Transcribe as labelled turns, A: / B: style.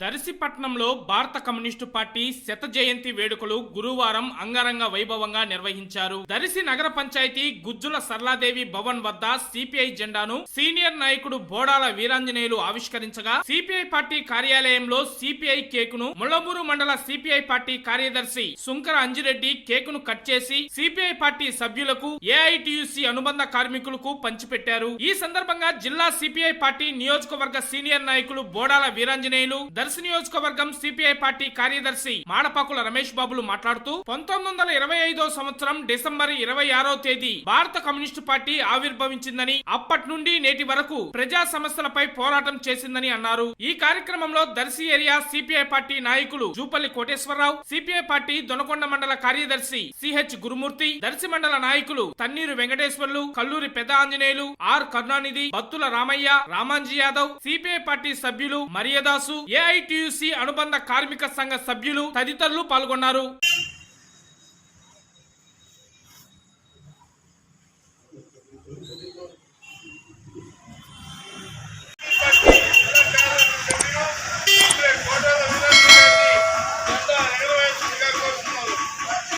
A: దర్శిపట్నంలో భారత communist party శత జయంతి వేడుకలు గురువారం అంగరంగ వైభవంగా నిర్వహించారు. దర్శి నగర పంచాయతీ గుజ్జుల సర్లాదేవి భవన్ వద్ద సిపిఐ జెండాను సీనియర్ నాయకుడు బోడాల వీరాంజనేయులు ఆవిష్కరించగా సిపిఐ పార్టీ కార్యాలయంలో సిపిఐ కేకును ముళ్ళమూరు మండల సిపిఐ పార్టీ కార్యదర్శి సుంకర అంజిరెడ్డి కేకును కట్ చేసి సిపిఐ పార్టీ సభ్యులకు ఏఐటియుసి అనుబంధ కార్మికులకు పంచిపెట్టారు. ఈ సందర్భంగా జిల్లా సిపిఐ పార్టీ నియోజకవర్గ సీనియర్ నాయకులు బోడాల వీరాంజనేయులు దర్శి నియోజకవర్గం సిపిఐ పార్టీ కార్యదర్శి మాడపాకుల రమేష్ బాబులు మాట్లాడుతూ పంతొమ్మిది వందల ఇరవై ఐదో సంవత్సరం డిసెంబర్ ఇరవై ఆరో తేదీ భారత కమ్యూనిస్టు పార్టీ ఆవిర్భవించిందని అప్పటి నుండి నేటి వరకు ప్రజా సమస్యలపై పోరాటం చేసిందని అన్నారు. ఈ కార్యక్రమంలో దర్శి ఏరియా సిపిఐ పార్టీ నాయకులు జూపల్లి కోటేశ్వరరావు సిపిఐ పార్టీ దొనకొండ మండల కార్యదర్శి సిహెచ్ గురుమూర్తి దర్శి మండల నాయకులు తన్నీరు వెంకటేశ్వర్లు కల్లూరి పెద్ద Anjaneyulu R Karunanidhi Battula Ramaiah Ramanji Yadav CPI party సభ్యులు మరియదాసు ఏఐటియుసి అనుబంధ కార్మిక సంఘ సభ్యులు తదితరులు పాల్గొన్నారు.